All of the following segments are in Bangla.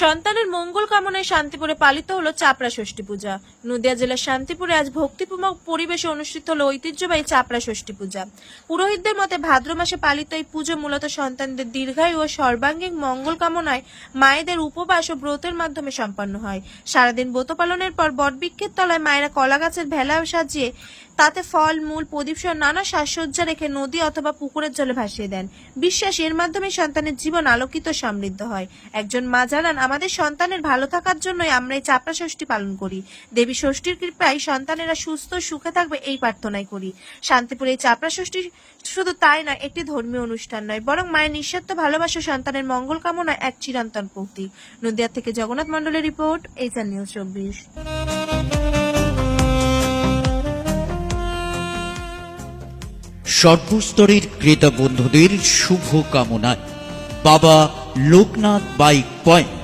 সন্তানের মঙ্গল কামনায় শান্তিপুরে পালিত হলো চাপড়া ষষ্ঠী পূজা। নদিয়া জেলার শান্তিপুরে আজ ভক্তিপূর্বক পরিবেশে অনুষ্ঠিত হলো ঐতিহ্যবাহী চাপড়া ষষ্ঠী পূজা। পুরোহিতদের মতে ভাদ্র মাসে পালিত এই পুজো মূলত সন্তানদের দীর্ঘায়ু ও সর্বাঙ্গীন মঙ্গল কামনায় মায়েদের উপবাস ও ব্রতের মাধ্যমে সম্পন্ন হয়। সারাদিন ব্রত পালনের পর বটবৃক্ষের তলায় মায়েরা কলা গাছের ভেলা সাজিয়ে তাতে ফল, মূল, প্রদীপ সহ নানা সাজসজ্জা রেখে নদী অথবা পুকুরের জলে ভাসিয়ে দেন। বিশ্বাস এর মাধ্যমে সন্তানের জীবন আলোকিত সমৃদ্ধ হয়। একজন মা জানান আমাদের সন্তানের ভালো থাকার জন্যই আমরা এই চাপড়া ষষ্ঠী পালন করি। দেবী ষষ্ঠীর কৃপায় সন্তানেরা সুস্থ সুখে থাকবে এই প্রার্থনাই করি। শান্তিপুরে এই চাপড়া ষষ্ঠী শুধু তাই নয়, একটি ধর্মীয় অনুষ্ঠান নয়, বরং মায়ের নিঃস্বার্থ ভালোবাসা সন্তানের মঙ্গল কামনা এক চিরন্তন প্রতীক। নদিয়া থেকে জগন্নাথ মন্ডলের রিপোর্ট এইচআর নিউজ চব্বিশ। সর্বস্তরের ক্রেতা বন্ধুদের শুভ কামনায় বাবা লোকনাথ বাইক পয়েন্ট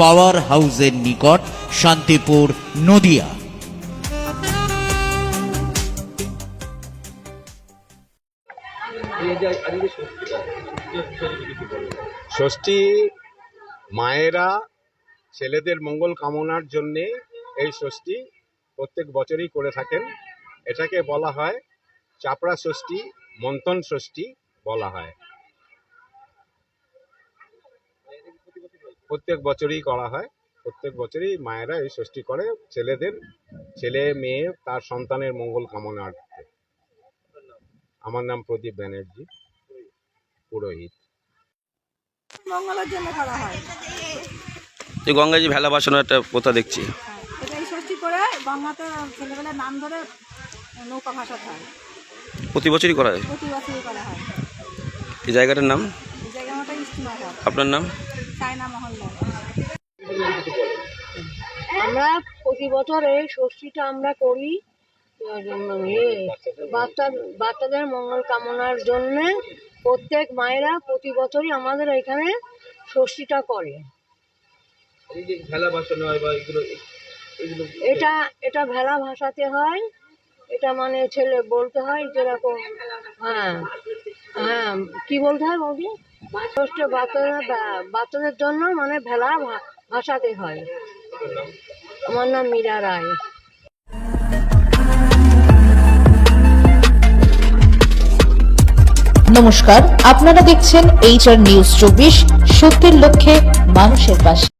পাওয়ার হাউসের নিকট শান্তিপুর, নদিয়া। ষষ্ঠী মায়েরা ছেলেদের মঙ্গল কামনার জন্যে এই ষষ্ঠী প্রত্যেক বছরই করে থাকেন। এটাকে বলা হয় চাপড়া ষষ্ঠী, মন্থন ষষ্ঠী বলা হয়। প্রত্যেক বছরই করা হয়। প্রত্যেক বছরই মায়েরা এই ষষ্ঠী করে ছেলেদের ছেলে মেয়ে তার সন্তানের মঙ্গল কামনার্থে আমার নাম প্রদীপ ব্যানার্জি পুরোহিত। মঙ্গলের জন্য করা হয়। যে গঙ্গাজি ভেলা বাসানোর একটা প্রথা দেখছি। এই ষষ্ঠী করে গঙ্গাতে ছেলেবেলার নাম ধরে নৌকা হয়। প্রতি বছরই করা হয়? প্রতি বছরই করা হয়। এই জায়গাটার নাম এই জায়গার মতো স্টিমার হয় আপনার নাম? আমরা প্রতি বছর এই ষষ্ঠীটা আমরা করি। বাচ্চা বাচ্চাদের মঙ্গল কামনার জন্যে প্রত্যেক মায়েরা প্রতি বছরই আমাদের এখানে ষষ্ঠীটা করে। এটা এটা ভেলা ভাসাতে হয়। এটা মানে ছেলে বলতে হয় যেরকম হ্যাঁ হ্যাঁ কি বলতে হয় বৌদি? ষষ্ঠী বাচ্চাদের বাচ্চাদের জন্য মানে ভেলা ভাসাতে হয়। আমার নাম মীরা রায়। নমস্কার, আপনারা দেখছেন এইচআর নিউজ চব্বিশ, সত্যের লক্ষ্যে মানুষের পাশে।